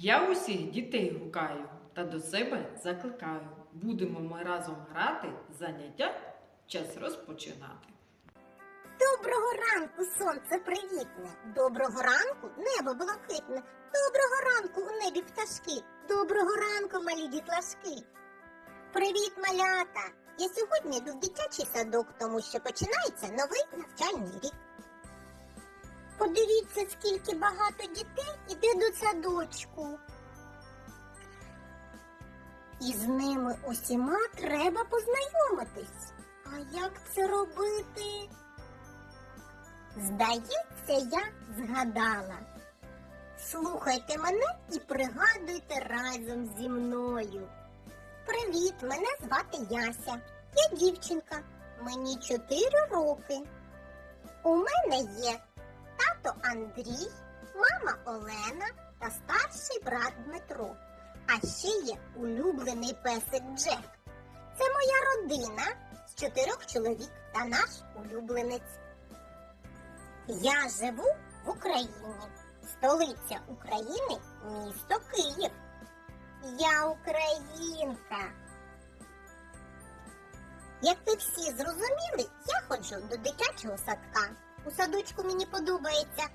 Я усіх дітей гукаю та до себе закликаю. Будемо ми разом грати, заняття час розпочинати. Доброго ранку, сонце привітне. Доброго ранку, небо блакитне. Доброго ранку у небі пташки. Доброго ранку, малі дітлашки. Привіт, малята! Я сьогодні йду в дитячий садок, тому що починається новий навчальний рік. Подивіться, скільки багато дітей іде до садочку. І з ними усіма треба познайомитись. А як це робити? Здається, я згадала. Слухайте мене і пригадуйте разом зі мною. Привіт, мене звати Яся. Я дівчинка. Мені 4 роки. У мене є тато Андрій, мама Олена та старший брат Дмитро. А ще є улюблений песик Джек. Це моя родина з чотирьох чоловік та наш улюбленець. Я живу в Україні. Столиця України місто Київ. Я українка. Як ви всі зрозуміли, я ходжу до дитячого садка. У садочку мені подобається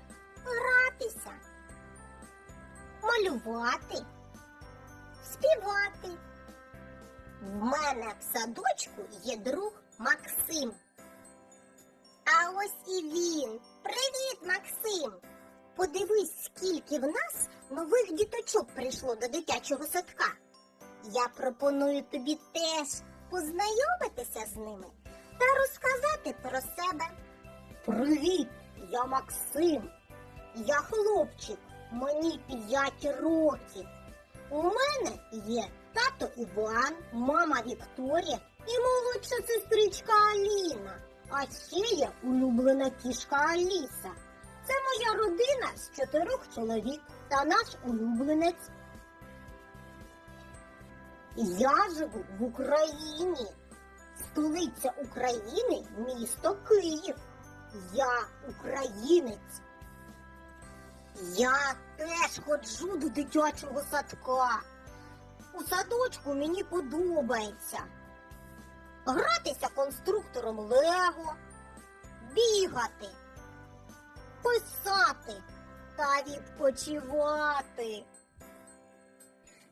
гратися, малювати, співати. В мене в садочку є друг Максим. А ось і він. Привіт, Максим! Подивись, скільки в нас нових діточок прийшло до дитячого садка. Я пропоную тобі теж познайомитися з ними та розказати про себе. Привіт, я Максим. Я хлопчик, мені 5 років. У мене є тато Іван, мама Вікторія і молодша сестричка Аліна. А ще є улюблена кішка Аліса. Це моя родина з чотирьох чоловік та наш улюбленець. Я живу в Україні. Столиця України місто Київ. Я українець. Я теж ходжу до дитячого садка. У садочку мені подобається. Гратися конструктором Лего, бігати, писати та відпочивати.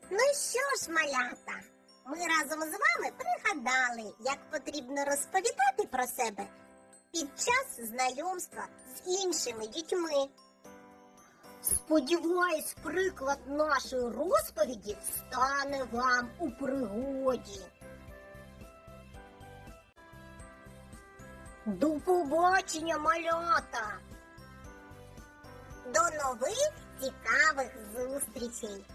Ну що ж, малята, ми разом з вами пригадали, як потрібно розповідати про себе під час знайомства з іншими дітьми. Сподіваюсь, приклад нашої розповіді стане вам у пригоді. До побачення, малята! До нових цікавих зустрічей!